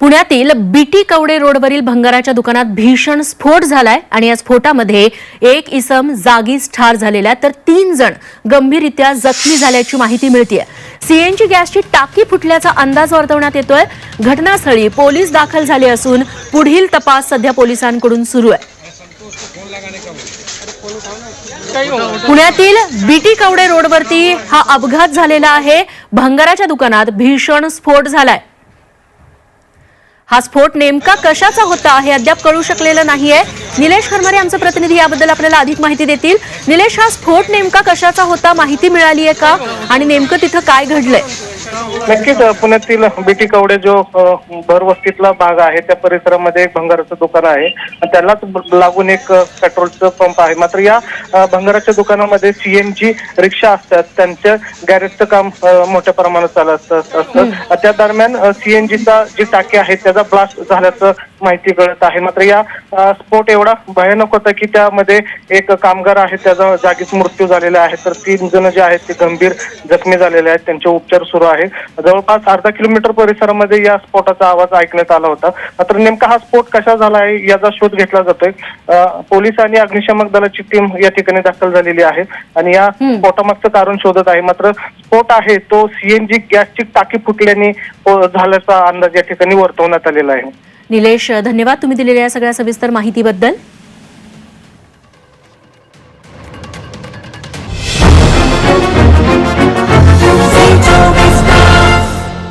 पुण्यातील बीटी कवडे रोडवरील भंगाराच्या दुकानात भीषण स्फोट झालाय आणि या स्फोटामध्ये एक इसम जागीच ठार झालेला आहे, तर तीन जण गंभीररित्या जखमी झाल्याची माहिती मिळतीय. सीएनजी गॅसची टाकी फुटल्याचा अंदाज वर्तवण्यात येतोय. घटनास्थळी पोलीस दाखल झाले असून पुढील तपास सध्या पोलिसांकडून सुरू आहे. पुण्यातील बीटी कवडे रोडवरती हा अपघात झालेला आहे. भंगाराच्या दुकानात भीषण स्फोट झालाय. हा स्फोट नेमका कशाचा होता हे अद्याप कळू शकलेलं नाहीये. निलेश खरमारे आमचे प्रतिनिधी याबद्दल आपल्याला अधिक माहिती देतील. निलेश हा स्फोट नेमका कशाचा होता? माहिती मिळाली आहे का? आणि नेमकं तिथं काय घडलंय? नक्कीच पुण्यातील बीटी कवडे जो भरवस्तीतला भाग आहे त्या परिसरामध्ये एक भंगाराचं दुकान आहे. त्यालाच लागून एक पेट्रोलचं पंप आहे. मात्र या भंगाराच्या दुकानामध्ये सीएनजी रिक्षा असतात. त्यांचं गॅरेजचं काम मोठ्या प्रमाणात चालत असतं. त्या दरम्यान सीएनजीचा जी टाकी आहे त्याचा ब्लास्ट झाल्याचं माहिती कळत आहे. मात्र या स्फोट एवढा भयानक होता की त्यामध्ये एक कामगार आहे त्याचा जागीच मृत्यू झालेला आहे. तर तीन जण जे आहेत ते गंभीर जखमी झालेले आहेत. त्यांचे उपचार सुरू आहे. जवळपास अर्धा किलोमीटर परिसरामध्ये या स्फोटाचा आवाज ऐकण्यात आला होता. मात्र नेमका हा स्फोट कशा झाला आहे याचा शोध घेतला जातोय. पोलीस आणि अग्निशमक दलाची टीम या ठिकाणी दाखल झालेली आहे आणि या स्फोटामागचं कारण शोधत आहे. मात्र स्फोट आहे तो सीएनजी गॅसची टाकी फुटल्याने झाल्याचा अंदाज या ठिकाणी वर्तवण्यात आलेला आहे. निलेश धन्यवाद तुम्ही दिलेल्या या सगळ्या सविस्तर माहितीबद्दल.